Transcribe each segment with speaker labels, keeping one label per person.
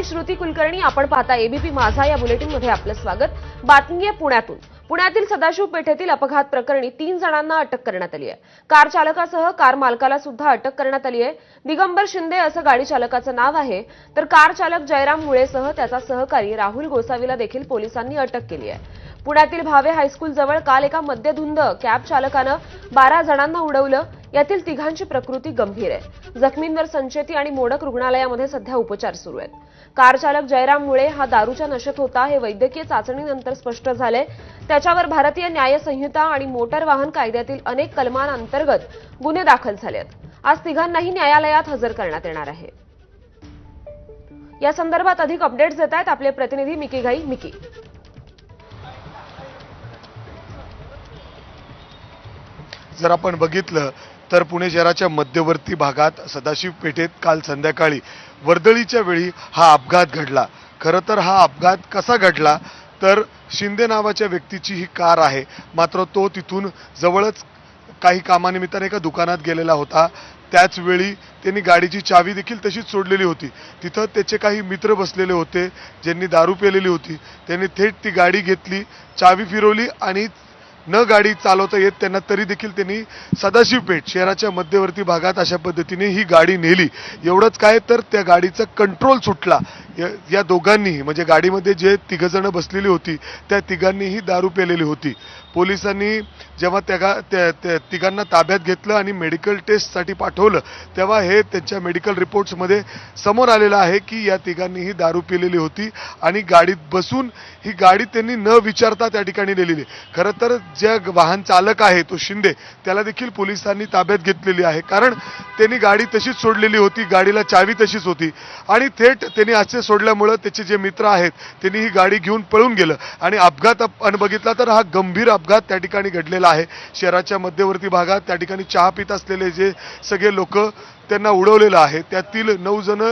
Speaker 1: मी श्रुती कुलकर्णी आपण पाहता एबीपी माझा या बुलेटिनमध्ये आपलं स्वागत. बातमी आहे पुण्यातून. पुण्यातील सदाशिव पेठेतील अपघात प्रकरणी तीन जणांना अटक करण्यात आली आहे. कार चालकासह कार मालकाला सुद्धा अटक करण्यात आली आहे. दिगंबर शिंदे असं गाडी चालकाचं नाव आहे. तर कार चालक जयराम मुळेसह त्याचा सहकारी राहुल गोसावीला देखील पोलिसांनी अटक केली आहे. पुण्यातील भावे हायस्कूल जवळ काल एका मद्यधुंद कॅब चालकानं बारा जणांना उडवलं. यातील तिघांची प्रकृती गंभीर आहे. जखमींवर संचेती आणि मोडक रुग्णालयामध्ये सध्या उपचार सुरू आहेत. कार चालक जयराम मुळे हा दारूच्या नशेत होता हे वैद्यकीय चाचणीनंतर स्पष्ट झालंय. त्याच्यावर भारतीय न्याय संहिता आणि मोटार वाहन कायद्यातील अनेक कलमांअंतर्गत गुन्हे दाखल झाले आहेत आज तिघांनाही न्यायालयात हजर करण्यात येणार आहे. या संदर्भात अधिक अपडेट्स देत आहेत आपले प्रतिनिधी मिकी घाई. मिकी.
Speaker 2: जर आपण बघितलं तर पुणे शहराच्या मध्यवर्ती भागात सदाशिव पेठेत काल संध्याकाळी वर्दळीच्या वेळी हा अपघात घडला. खरं तर हा अपघात कसा घडला? तर शिंदे नावाच्या व्यक्तीची ही कार आहे. मात्र तो तिथून जवळच काही कामानिमित्ताने एका दुकानात गेलेला होता. त्याचवेळी त्यांनी गाडीची चावी देखील तशीच सोडलेली होती. तिथं त्याचे काही मित्र बसलेले होते ज्यांनी दारू पेलेली होती. त्यांनी थेट ती गाडी घेतली चावी फिरवली आणि न गाडी चालवता येत त्यांना तरी देखील त्यांनी सदाशिव पेठ शहराच्या मध्यवर्ती भागात अशा पद्धतीने ही गाडी नेली. एवढंच काय तर त्या गाडीचा कंट्रोल सुटला. या- या दोघांनीही म्हणजे गाडीमध्ये जे तिघंजणं बसलेली होती त्या तिघांनीही दारू पेलेली होती. पोलिसांनी जेव्हा त्या त्या त्या तिघांना ताब्यात घेतलं आणि मेडिकल टेस्टसाठी पाठवलं तेव्हा हे त्यांच्या मेडिकल रिपोर्ट्समध्ये समोर आलेलं आहे की या तिघांनीही दारू पिलेली होती आणि गाडीत बसून ही गाडी त्यांनी न विचारता त्या ठिकाणी नेलेली. खरं तर ज्या वाहन चालक आहे तो शिंदे त्याला देखील पोलिसांनी ताब्यात घेतलेली आहे. कारण त्यांनी गाडी तशीच सोडलेली होती गाडीला चावी तशीच होती. आणि थेट त्यांनी असे सोडल्यामुळं त्याचे जे मित्र आहेत त्यांनी ही गाडी घेऊन पळून गेलं. आणि अपघात अप- अन बघितला तर हा गंभीर अपघात त्या ठिकाणी घडलेला आहे. शहराच्या मध्यवर्ती भागात त्या ठिकाणी चहा पित असलेले जे सगळे लोक त्यांना उडवलेलं आहे. त्यातील नऊ जण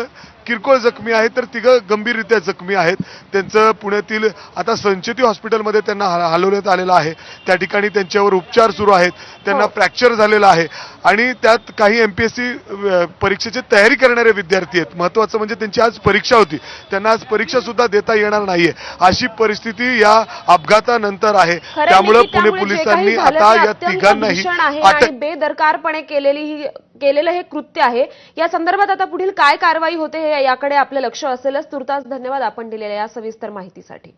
Speaker 2: किरकोळ जखमी आहेत तर तिघं गंभीररित्या जखमी आहेत. त्यांचं पुण्यातील आता संचेती हॉस्पिटलमध्ये त्यांना हलवण्यात आलेलं आहे. त्या ठिकाणी त्यांच्यावर उपचार सुरू आहेत. त्यांना
Speaker 1: हो.
Speaker 2: फ्रॅक्चर झालेलं आहे. आणि त्यात काही एमपीएससी परीक्षेची तयारी करणारे विद्यार्थी आहेत. महत्वाचं म्हणजे त्यांची आज परीक्षा होती. त्यांना आज परीक्षा सुद्धा देता येणार नाहीये. अशी परिस्थिती या अपघातानंतर आहे. त्यामुळं पुणे पोलिसांनी आता या तिघांनाही
Speaker 1: बेदरकारपणे केलेली ही केलेलं हे कृत्य आहे. या संदर्भात आता पुढील काय कारवाई होते हे याकडे आपलं लक्ष असेलच. तुर्तास धन्यवाद आपण दिलेल्या या सविस्तर माहितीसाठी.